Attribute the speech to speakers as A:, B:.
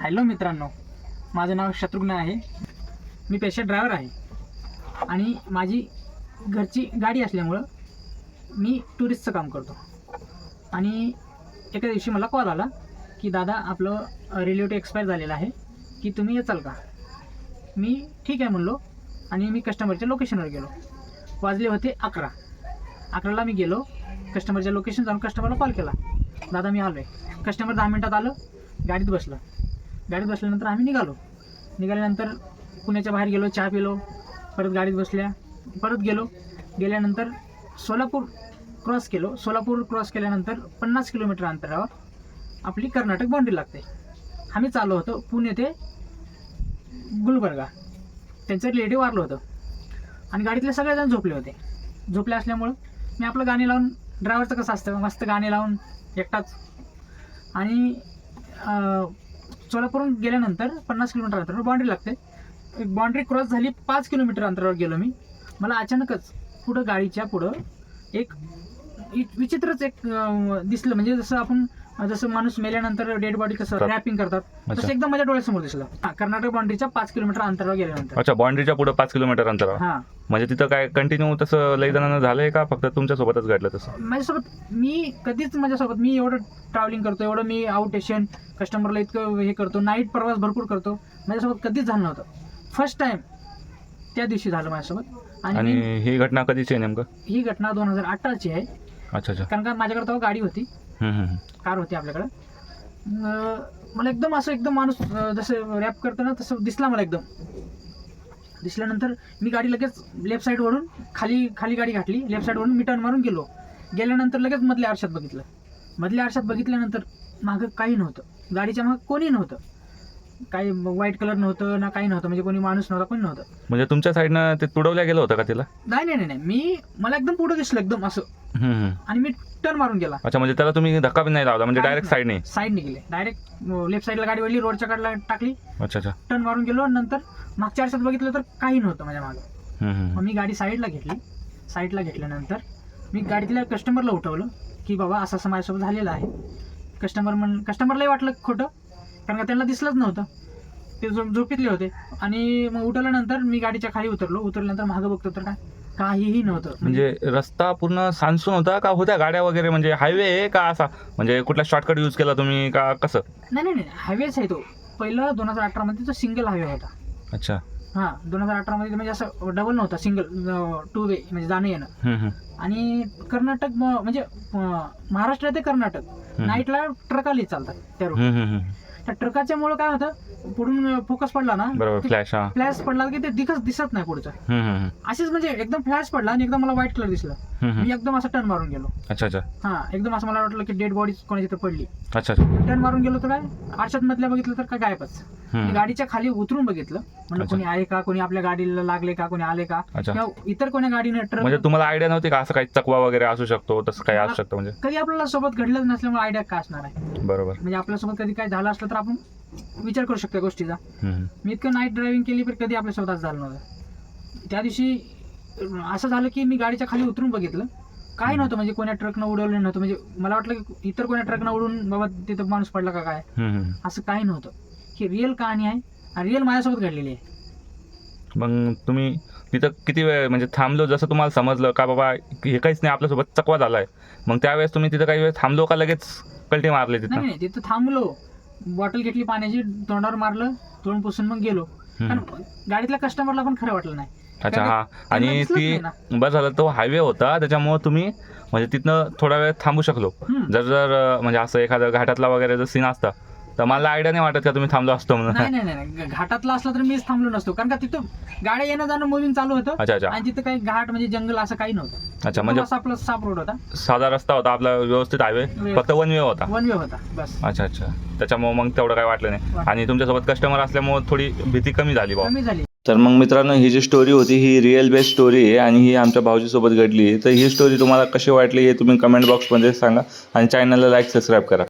A: Hello मित्रांनो माझं नाव शत्रुघ्न आहे. मी पेशा ड्रायव्हर आहे. आणि माझी घरची गाडी असल्यामुळं मी टुरिस्टचं काम करतो. आणि एका दिवशी मला कॉल आला की दादा आपलं रिलेटिव्ह एक्सपायर झालेलं आहे. की तुम्ही येचाल का? मी ठीक आहे म्हणलो आणि मी कस्टमरच्या लोकेशनवर गेलो. वाजले होते अकरा. अकराला मी गेलो. कस्टमरच्या लोकेशन जाऊन कस्टमरला कॉल केला. दादा मी आलो आहे कस्टमर दहा मिनटात आलं. गाडीत बसलं. गाडीत बसल्यानंतर आम्ही निघालो. निघाल्यानंतर पुण्याच्या बाहेर गेलो चहा पिलो परत गाडीत बसल्या परत गेलो. गेल्यानंतर सोलापूर क्रॉस केलो. सोलापूर क्रॉस केल्यानंतर पन्नास किलोमीटर अंतरावर आपली कर्नाटक बाउंड्री लागते. आम्ही चाललो होतो पुणे ते गुलबर्गा. त्यांचं रिलेटिव्ह वारलं होतं. आणि गाडीतले सगळेजण झोपले होते. झोपले असल्यामुळं मी आपलं गाणी लावून ड्रायव्हरचं कसं असतं? मस्त गाणी लावून एकटाच. आणि अं, सोलापूरहून गेल्यानंतर पन्नास किलोमीटर अंतरावर बाउंड्री लागते. एक बाउंड्री क्रॉस झाली पाच किलोमीटर अंतरावर गेलो मी. मला अचानकच पुढं गाडीच्या पुढं एक विचित्रच एक दिसलं. म्हणजे जसं आपण जसं माणूस मेल्यानंतर डेड बॉडी कसं रॅपिंग करतात
B: अच्छा.
A: तसं एकदम माझ्या डोळ्यासमोर दिसलं. हा, कर्नाटक बाउंड्रीच्या पाच किलोमीटर अंतरावर गेल्यानंतर.
B: अच्छा बाउंड्रीच्या पुढे पाच किलोमीटर अंतरावर?
A: हा.
B: म्हणजे तिथं काय कंटिन्यू तसं लई जणांना झालंय का? फक्त तुमच्या सोबतच घडलं तसं?
A: माझ्यासोबत मी कधीच माझ्यासोबत मी एवढं ट्रॅव्हलिंग करतो एवढं मी आउट स्टेशन कस्टमरला इतकं हे करतो नाईट प्रवास भरपूर करतो. माझ्यासोबत कधीच झालं नव्हतं. फर्स्ट टाइम त्या दिवशी झालं माझ्यासोबत. आणि
B: आणि
A: मी-
B: ही घटना कधीची आहे नेमकं?
A: ही घटना दोन हजार अठराची आहे.
B: अच्छा अच्छा.
A: कारण का माझ्याकडे तेव्हा गाडी होती. कार होती आपल्याकडं. मला एकदम असं एकदम माणूस जसं रॅप करतो ना तसं दिसला मला एकदम. दिसल्यानंतर मी गाडी लगेच लेफ्ट साईडवरून खाली खाली गाडी घातली. लेफ्ट साईडवरून मी टर्न मारून गेलो. गेल्यानंतर लगेच मधल्या आरशात बघितलं. मधल्या आरशात बघितल्यानंतर मागं काही नव्हतं. गाडीच्या मागं कोणी नव्हतं. काही व्हाईट कलर नव्हतं ना काही नव्हतं. म्हणजे कोणी माणूस नव्हता कोणी नव्हतं.
B: म्हणजे तुमच्या साईडनं ते तुडवल्या गेलं होतं का तिला?
A: नाही नाही नाही नाही. मी मला एकदम पुढं दिसलं एकदम असं.
B: हम्म, हम्म.
A: आणि मी टर्न मारून गेला.
B: अच्छा म्हणजे त्याला तुम्ही धक्का पण नाही लावला म्हणजे डायरेक्ट
A: नाही.
B: साईडने
A: साईड निघले डायरेक्ट लेफ्ट साईडला गाडी वळली रोडच्या कडला टाकली.
B: अच्छा अच्छा.
A: टर्न मारून गेलो आणि नंतर मागच्या आरशात बघितलं तर काही नव्हतं माझ्या मागं.
B: हम्म, हम्म.
A: मग मी गाडी साईडला घेतली. साईडला घेतल्यानंतर मी गाडीतल्या कस्टमरला उठवलं की बाबा असं असं माझ्यासोबत झालेलं आहे. कस्टमर म्हण कस्टमरलाही वाटलं खोटं. कारण का त्यांना दिसलंच नव्हतं. ते झो झोपीतले होते. आणि मग उठवल्यानंतर मी गाडीच्या खाली उतरलो. उतरल्यानंतर मागं बघतो तर काय? काहीही नव्हतं.
B: म्हणजे रस्ता पूर्ण सांसून होता का होत्या गाड्या वगैरे? म्हणजे हायवे आहे का असा? म्हणजे कुठला शॉर्टकट यूज केला तुम्ही का कसं?
A: नाही नाही नाही. हायवेच आहे तो. पहिलं दोन हजार अठरामध्ये तो सिंगल हायवे होता.
B: अच्छा.
A: हां दोन हजार अठरामध्ये म्हणजे असं डबल नव्हता. सिंगल टू वे म्हणजे जाणं येणं.
B: हम्म, हम्म.
A: आणि कर्नाटक म- म्हणजे अं, महाराष्ट्र ते कर्नाटक. नाईटला ट्रक आली चालतात त्या रोड
B: हम्म, हम्म, हम्म.
A: त्या ट्रकाच्या मुळे काय होतं? पुढून फोकस पडला ना?
B: बरोबर फ्लॅश हा.
A: फ्लॅश पडला की ते दिखत दिसत नाही पुढचं.
B: हम्म.
A: असेच म्हणजे एकदम फ्लॅश पडला आणि एकदम मला व्हाईट कलर दिसलं.
B: हम्म, हम्म.
A: मी एकदम असं टर्न मारून गेलो.
B: अच्छा अच्छा.
A: हा एकदम असं मला वाटलं की डेड बॉडी कोणाची तर पडली.
B: अच्छा अच्छा.
A: टर्न मारून गेलो तर काय? आरशात मधल्या बघितलं तर काय गायबच. मी. गाडीच्या खाली उतरून बघितलं. म्हणजे. कोणी आहे का? कोणी आपल्या गाडीला लागले का? कोणी आले का? किंवा इतर कोण्या गाडीने ट्रक
B: म्हणजे तुम्हाला आयडिया नव्हती का असं काही चकवा वगैरे असू शकतो तसं काही असू शकतं म्हणजे?
A: कधी आपल्याला सोबत घडलंच नसल्यामुळे आयडिया काय असणार आहे?
B: बरोबर.
A: म्हणजे आपल्यासोबत कधी काय झालं असलं तर आपण विचार करू शकतो गोष्टीचा. मी इतकं नाईट ड्रायव्हिंग केली पण कधी आपल्यासोबत असं झालं नव्हतं. त्या दिवशी असं झालं की मी गाडीच्या खाली उतरून बघितलं. काय नव्हतं म्हणजे कोण्या ट्रकनं उडवलं नव्हतं. म्हणजे मला वाटलं की इतर कोण्या ट्रकनं उडून बाबा तिथं माणूस पडला का काय. असं काही नव्हतं. ही रिअल कहाणी आहे आणि रिअल माझ्यासोबत घडलेली आहे.
B: मग तुम्ही तिथं किती वेळ म्हणजे थांबलो जसं तुम्हाला समजलं का बाबा हे काहीच नाही आपल्यासोबत चकवा झालाय. मग त्यावेळेस तुम्ही तिथं काही वेळ थांबलो का लगेच कल्टी मारले तिथं?
A: नाही तिथं थांबलो. बॉटल घेतली पाण्याची तोंडावर मारलं तोंड पुसून मग गेलो. कारण. गाडीतल्या कस्टमरला पण खरं वाटलं नाही.
B: अच्छा हा.
A: त्यांना
B: आणि
A: दिसलंच
B: ती
A: नाही ना.
B: बस झालं तो हायवे होता त्याच्यामुळे तुम्ही म्हणजे तिथनं थोडा वेळ थांबू शकलो.
A: हम्म.
B: जर जर अं, म्हणजे असं एखादं घाटातला वगैरे जर सीन असता तर मला आयडिया नाही वाटत का तुम्ही थांबलो असतो म्हणून.
A: नाही नाही नाही. घाटातला असला तर मीच थांबलो नसतो. कारण का तिथं गाड्या येणं जाणं मुव्हिंग चालू होतं.
B: अच्छा अच्छा.
A: आणि तिथं काही घाट म्हणजे जंगल असं काही नव्हतं.
B: अच्छा म्हणजे
A: असा आपला साप रोड होता.
B: साधा रस्ता होता आपला व्यवस्थित हायवे फक्त वन वे होता?
A: वन वे होता बस.
B: अच्छा अच्छा. त्याच्यामुळे मग तेवढं काय वाटलं नाही. आणि तुमच्यासोबत कस्टमर असल्यामुळे थोडी भीती कमी झाली बा
A: कमी झाली.
B: तर मग मित्रांनो ही जी स्टोरी होती ही रिअल बेस्ट स्टोरी आहे आणि ही आमच्या भाऊजीसोबत घडली आहे. तर ही स्टोरी तुम्हाला कशी वाटली हे तुम्ही कमेंट बॉक्समध्ये सांगा आणि चॅनलला लाईक सबस्क्राईब करा.